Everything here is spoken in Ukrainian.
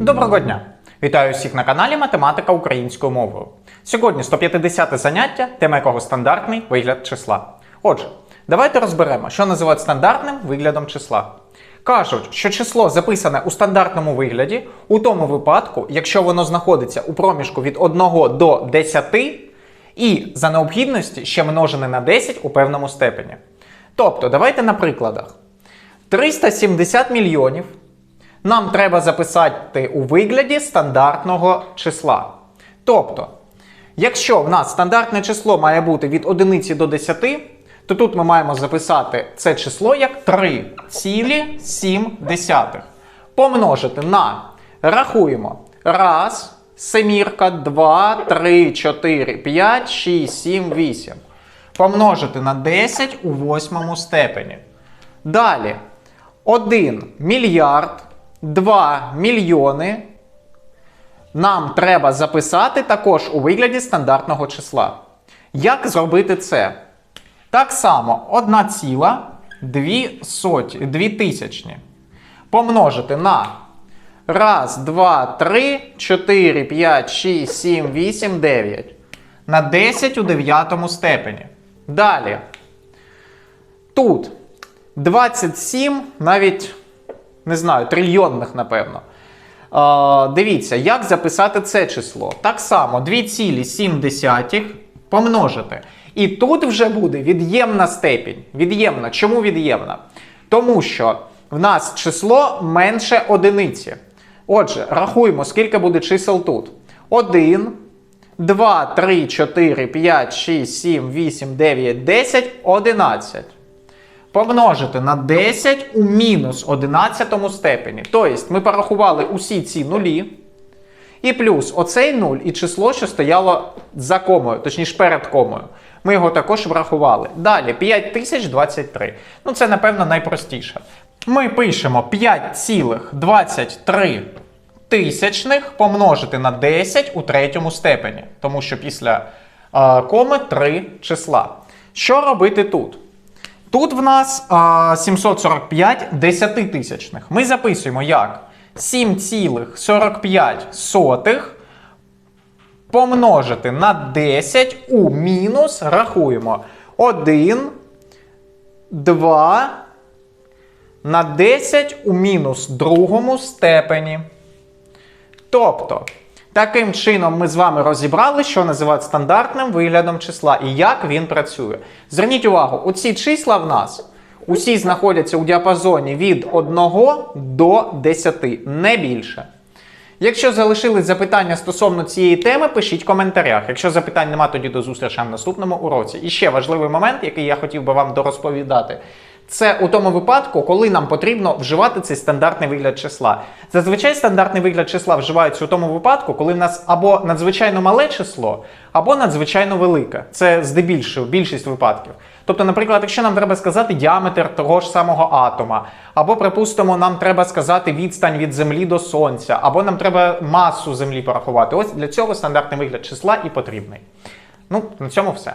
Доброго дня! Вітаю всіх на каналі Математика українською мовою. Сьогодні 150 заняття, тема якого стандартний вигляд числа. Отже, давайте розберемо, що називають стандартним виглядом числа. Кажуть, що число записане у стандартному вигляді у тому випадку, якщо воно знаходиться у проміжку від 1 до 10 і за необхідності ще множене на 10 у певному степені. Тобто, давайте на прикладах. 370 мільйонів нам треба записати у вигляді стандартного числа. Тобто, якщо в нас стандартне число має бути від 1 до 10, то тут ми маємо записати це число як 3,7. Помножити на рахуємо. Раз, семірка, 2, 3, 4, 5, 6, 7, 8. Помножити на 10 у восьмому степені. Далі 1 мільярд, 2 мільйони. Нам треба записати також у вигляді стандартного числа. Як зробити це? Так само 1,2 тисячні. Помножити на 1, 2, 3, 4, 5, 6, 7, 8, 9. На 10 у дев'ятому степені. Далі. Тут 27, навіть не знаю, трильйонних, напевно. Е, дивіться, як записати це число. Так само 2,7 помножити. І тут вже буде від'ємна степінь. Від'ємна. Чому від'ємна? Тому що в нас число менше одиниці. Отже, рахуємо, скільки буде чисел тут. 1, 2, 3, 4, 5, 6, 7, 8, 9, 10, 11 помножити на 10 у мінус 11 степені. Тобто ми порахували усі ці нулі. І плюс оцей 0 і число, що стояло за комою, точніше перед комою. Ми його також врахували. Далі 5023. Ну, це, напевно, найпростіше. Ми пишемо 5,23 тисячних помножити на 10 у третьому степені. Тому що після е, коми 3 числа. Що робити тут? Тут в нас а, 745 десятитисячних. Ми записуємо як 7,45 помножити на 10 у мінус, рахуємо 1, 2 на 10 у мінус другому степені. Тобто, таким чином ми з вами розібрали, що називають стандартним виглядом числа і як він працює. Зверніть увагу, оці числа в нас усі знаходяться у діапазоні від 1 до 10, не більше. Якщо залишились запитання стосовно цієї теми, пишіть в коментарях. Якщо запитань нема, тоді до зустрічі в наступному уроці. І ще важливий момент, який я хотів би вам дорозповідати. Це у тому випадку, коли нам потрібно вживати цей стандартний вигляд числа. Зазвичай стандартний вигляд числа вживається у тому випадку, коли в нас або надзвичайно мале число, або надзвичайно велике. Це здебільшого більшість випадків. Тобто, наприклад, якщо нам треба сказати діаметр того ж самого атома, або, припустимо, нам треба сказати відстань від Землі до Сонця, або нам треба масу Землі порахувати. Ось для цього стандартний вигляд числа і потрібний. Ну, на цьому все.